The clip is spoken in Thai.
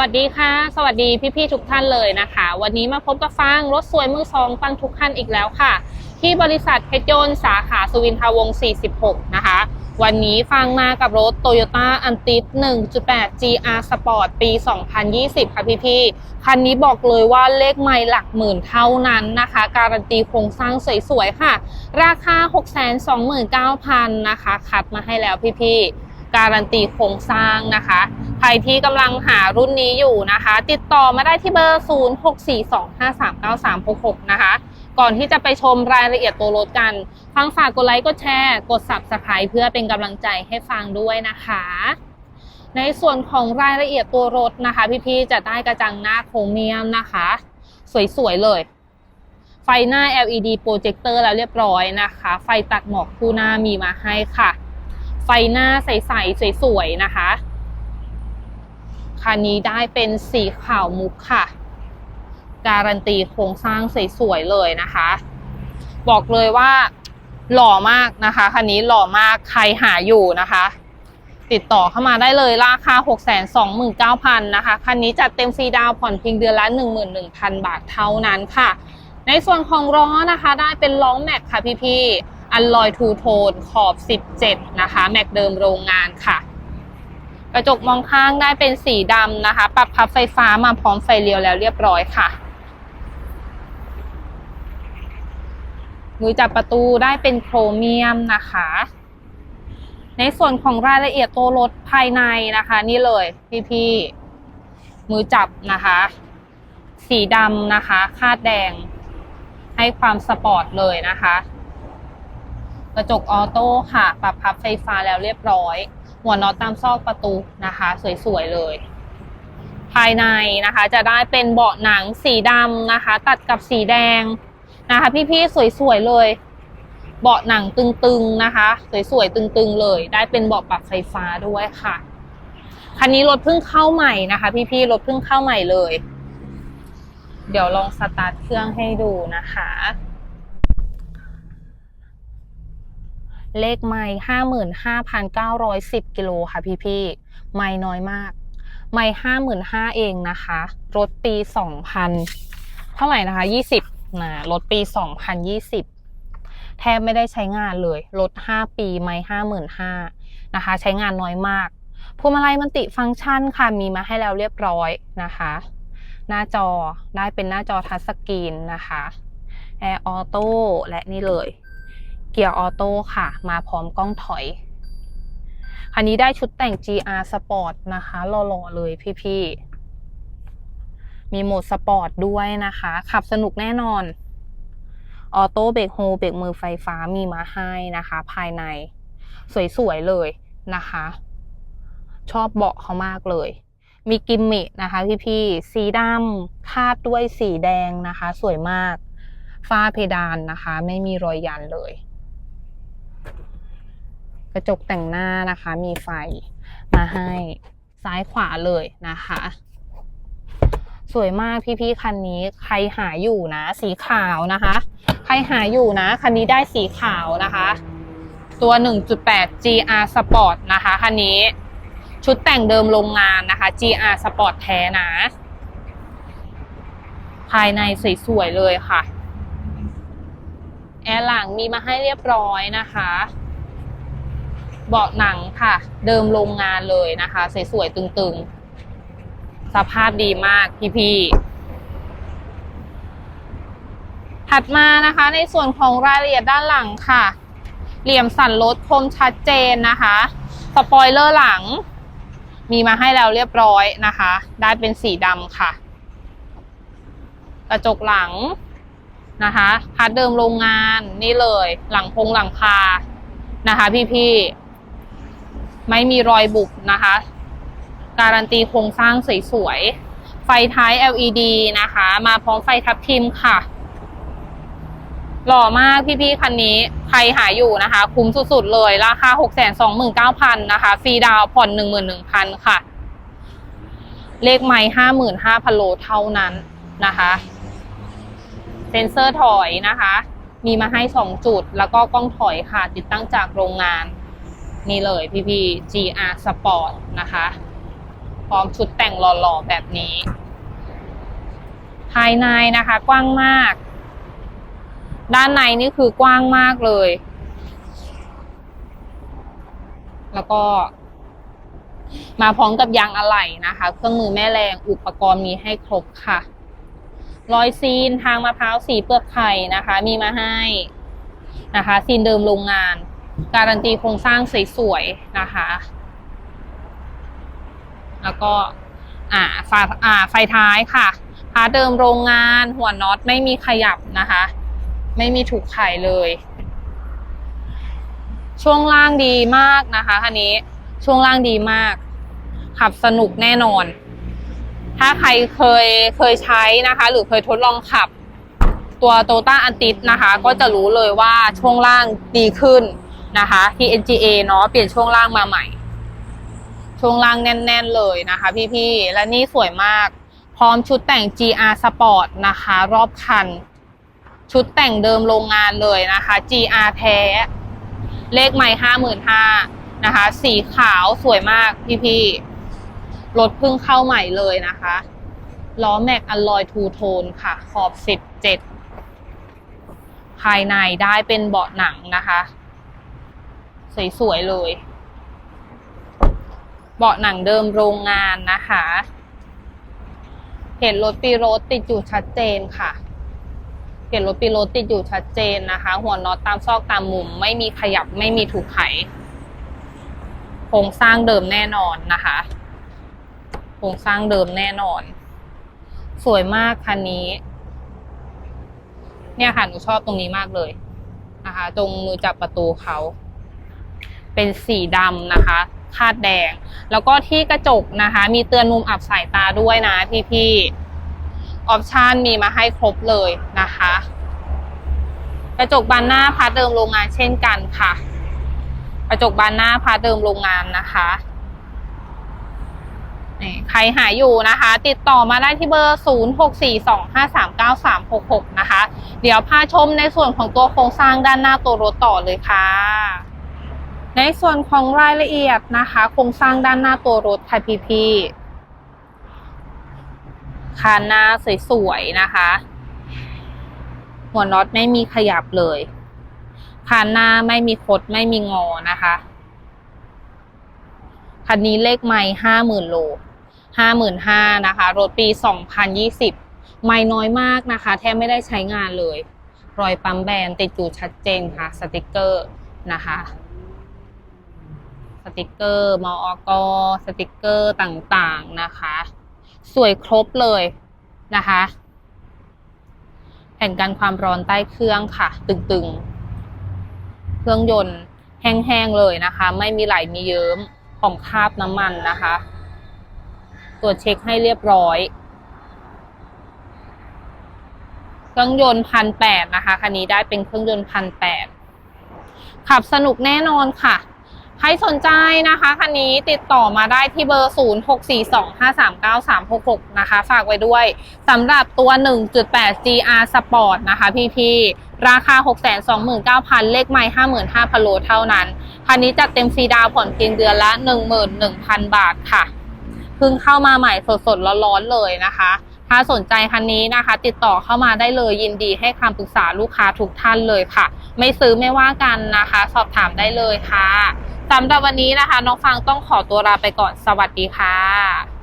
วัสดีค่ะ สวัสดีพี่ๆทุกท่านเลยนะคะ วันนี้มาพบกับฟังรถสวยมือสองฟังทุกท่านอีกแล้วค่ะ ที่บริษัทเพชรยนต์สาขาสุวินทวงศ์46 นะคะ วันนี้ฟังมากับรถ Toyota a n t i 1.8 GR Sport ปี 2020 ค่ะพี่ๆ คันนี้บอกเลยว่าเลขไม่หลักหมื่นเท่านั้นนะคะ การันตีโครงสร้างสวยๆ ค่ะ ราคา 629,000 นะคะ คัดมาให้แล้วพี่ๆ การันตีโครงสร้างนะคะ รที่กำลังหารุ่นนี้อยู่นะคะ ติดต่อมาได้ที่เบอร์ 0642539366 นะคะ ก่อนที่จะไปชมรายละเอียดตัวรถกัน ฟังฝากกดไลค์กดแชร์ กด Subscribe เพื่อเป็นกำลังใจให้ฟังด้วยนะคะ ในส่วนของรายละเอียดตัวรถนะคะ พี่ๆจะได้กระจังหน้าโครเมียมนะคะ สวยๆเลย ไฟหน้า LED โปรเจคเตอร์แล้วเรียบร้อยนะคะ ไฟตัดหมอกคู่หน้ามีมาให้ค่ะ ไฟหน้าใสๆสวยๆนะคะ คันนี้ได้เป็นสีขาวมุกค่ะ การันตีโครงสร้างสวยๆเลยนะคะ บอกเลยว่าหล่อมากนะคะคันนี้หล่อมากใครหาอยู่นะคะ ติดต่อเข้ามาได้เลยราคา 629,000นะคะคันนี้จัดเต็มฟรีดาวผ่อนเพียงเดือนละ 11,000 บาทเท่านั้นค่ะ ในส่วนของล้อนะคะ ได้เป็นล้อแม็กค่ะพี่ๆอัลลอยทูโทนขอบ 17 นะคะ แม็กเดิมโรงงานค่ะ กระจกมองข้างได้เป็นสีดำนะคะ ปรับพับไฟฟ้ามาพร้อมไฟเลี้ยวแล้วเรียบร้อยค่ะ มือจับประตูได้เป็นโครเมียมนะคะ ในส่วนของรายละเอียดตัวรถภายในนะคะ นี่เลยพี่ๆมือจับนะคะ สีดำนะคะ คาดแดง ให้ความสปอร์ตเลยนะคะ กระจกออโต้ค่ะ ปรับพับไฟฟ้าแล้วเรียบร้อย หัวน็อตตามซอกประตูนะคะ สวยๆเลย ภายในนะคะจะได้เป็นเบาะหนังสีดำนะคะ ตัดกับสีแดงนะคะ พี่ๆสวยๆเลย เบาะหนังตึงๆนะคะ สวยๆตึงๆเลย ได้เป็นเบาะปรับไฟฟ้าด้วยค่ะคันนี้รถเพิ่งเข้าใหม่นะคะ พี่ๆรถเพิ่งเข้าใหม่เลย เดี๋ยวลองสตาร์ทเครื่องให้ดูนะคะ เลขไม่ห้าหมื่นห้าพันเก้าร้อยสิบกิโลค่ะพี่พี่ไม่น้อยมาก ไม่ห้าหมื่นห้าเองนะคะ รถปีสองพันเท่าไหร่นะคะยี่สิบนะรถปีสองพันยี่สิบแทบไม่ได้ใช้งานเลย รถห้าปีไม่ห้าหมื่นห้านะคะ ใช้งานน้อยมากพวงมาลัยมันติฟังก์ชันค่ะ มีมาให้แล้วเรียบร้อยนะคะ หน้าจอได้เป็นหน้าจอทัชสกรีนนะคะแอร์ออโต้และนี่เลย เกียร์ออโต้ค่ะ มาพร้อมกล้องถอย คันนี้ได้ชุดแต่ง GR Sport นะคะหล่อๆเลยพี่ๆ มีโหมดสปอร์ตด้วยนะคะ ขับสนุกแน่นอน ออโต้เบรกโฮเบรกมือไฟฟ้ามีมาให้นะคะ ภายใน สวยๆเลยนะคะ ชอบเบาะเขามากเลย มีกิมมินะคะพี่ๆ สีดำคาดด้วยสีแดงนะคะ สวยมากฝ้าเพดานนะคะ ไม่มีรอยยันเลย กระจกแต่งหน้านะคะ มีไฟมาให้ซ้ายขวาเลยนะคะ สวยมากพี่ๆคันนี้ใครหาอยู่นะ สีขาวนะคะ ใครหาอยู่นะ คันนี้ได้สีขาวนะคะ ตัว 1.8 GR Sport นะคะคันนี้ชุดแต่งเดิมโรงงานนะคะ GR Sport แท้นะ ภายในสวยๆเลยค่ะ แอร์หลังมีมาให้เรียบร้อยนะคะ เบาะหนังค่ะ เดิมโรงงานเลยนะคะ สวยๆตึงๆ สภาพดีมากพี่ๆ ถัดมานะคะในส่วนของรายละเอียดด้านหลังค่ะ เหลี่ยมสันรถคมชัดเจนนะคะ สปอยเลอร์หลัง มีมาให้แล้วเรียบร้อยนะคะ ได้เป็นสีดำค่ะ กระจกหลัง นะคะพาร์ทเดิมโรงงานนี่เลย หลังพงหลังคานะคะ พี่ๆไม่มีรอยบุบนะคะ การันตีโครงสร้างสวยๆไฟท้าย LED นะคะ มาพร้อมไฟทับทิมค่ะ หล่อมากพี่ๆคันนี้ใครหาอยู่นะคะ คุ้มสุดๆเลย ราคา 629,000นะคะฟรีดาวน์ผ่อน 11,000 ค่ะ เลขไม่55,000 โลเท่านั้นนะคะ เซนเซอร์ถอยนะคะ มีมาให้ 2 จุด แล้วก็กล้องถอยค่ะ ติดตั้งจากโรงงาน นี่เลยพี่พี่ GR Sport นะคะ พร้อมชุดแต่งหล่อๆ แบบนี้ ภายในนะคะกว้างมาก ด้านในนี่คือกว้างมากเลย แล้วก็มาพร้อมกับยางอะไหล่นะคะ เครื่องมือแม่แรงอุปกรณ์มีให้ครบค่ะ รอยซีนทางมะพร้าวสีเปลือกไข่นะคะ มีมาให้นะคะ ซีนเดิมโรงงาน การันตีโครงสร้างสวยๆนะคะ แล้วก็อ่าไฟอ่าไฟท้ายค่ะพาเดิมโรงงาน หัวน็อตไม่มีขยับนะคะ ไม่มีถูกไข่เลย ช่วงล่างดีมากนะคะคันนี้ช่วงล่างดีมาก ขับสนุกแน่นอน ถ้าใครเคยเคยใช้นะคะ หรือเคยทดลองขับ ตัวโตต้าอันติสนะคะ ก็จะรู้เลยว่าช่วงล่างดีขึ้นนะคะ TNGA เนาะเปลี่ยนช่วงล่างมาใหม่ ช่วงล่างแน่น ๆ เลยนะคะ พี่ๆ และนี่สวยมาก พร้อมชุดแต่ง GR Sport นะคะ รอบคัน ชุดแต่งเดิมโรงงานเลยนะคะ GR แท้ เลขใหม่ห้าหมื่นห้านะคะ สีขาวสวยมากพี่ๆ รถเพิ่งเข้าใหม่เลยนะคะล้อแม็กอลลอยทูโทนค่ะ ขอบสิบเจ็ดภายในได้เป็นเบาะหนังนะคะ สวยๆเลย เบาะหนังเดิมโรงงานนะคะ เห็นรถปีรถติดอยู่ชัดเจนค่ะ เห็นรถปีรถติดอยู่ชัดเจนนะคะ หัวน็อตตามซอกตามมุม ไม่มีขยับไม่มีถูกไข โครงสร้างเดิมแน่นอนนะคะ ครงสร้างเดิมแน่นอน สวยมากคันนี้ เนี่ยค่ะหนูชอบตรงนี้มากเลยนะคะ ตรงมือจับประตูเขา เป็นสีดำนะคะ คาดแดง แล้วก็ที่กระจกนะคะ มีเตือนมุมอับสายตาด้วยนะพี่ๆออปชันมีมาให้ครบเลยนะคะ กระจกบานหน้าพาเดิมโรงงานเช่นกันค่ะ กระจกบานหน้าพาเดิมโรงงานนะคะ ใครหาอยู่นะคะ ติดต่อมาได้ที่เบอร์ 0642539366 นะคะ เดี๋ยวพาชมในส่วนของตัวโครงสร้างด้านหน้าตัวรถต่อเลยค่ะ ในส่วนของรายละเอียดนะคะ โครงสร้างด้านหน้าตัวรถค่ะพี่พี่คานหน้าสวยๆนะคะ หัวน็อตไม่มีขยับเลยคานหน้าไม่มีคดไม่มีงอนะคะ คันนี้เลขไม่ห้าหมื่นโลห้าหมื่นห้านะคะ รถปีสองพันยี่สิบไม่น้อยมากนะคะ แทบไม่ได้ใช้งานเลย รอยปั๊มแบนติดอยู่ชัดเจนค่ะ สติกเกอร์นะคะสติกเกอร์มออกสติกเกอร์ต่างๆนะคะ สวยครบเลยนะคะ แผ่นกันความร้อนใต้เครื่องค่ะ ตึงๆ เครื่องยนต์แห้งๆเลยนะคะ ไม่มีไหลมีเยิ้ม องคาบน้ำมันนะคะ ตรวจเช็คให้เรียบร้อย เครื่องยนต์พันแปดนะคะ คันนี้ได้เป็นเครื่องยนต์พันแปดขับสนุกแน่นอนค่ะ ใครสนใจนะคะคันนี้ติดต่อมาได้ที่เบอร์ 0642539366 นะคะ ฝากไว้ด้วยสำหรับตัว 1.8 GR Sport นะคะพี่ๆราคา 629,000 เลขไมล์55,000 โลเท่านั้น คันนี้จัดเต็มฟรีดาวผ่อนเพียงเดือนละ 11,000 บาทค่ะเพิ่งเข้ามาใหม่สดๆร้อนๆเลยนะคะ ถ้าสนใจคันนี้นะคะ ติดต่อเข้ามาได้เลยยินดีให้คำปรึกษาลูกค้าทุกท่านเลยค่ะ ไม่ซื้อไม่ว่ากันนะคะ สอบถามได้เลยค่ะสำหรับวันนี้นะคะ น้องฟังต้องขอตัวลาไปก่อนสวัสดีค่ะ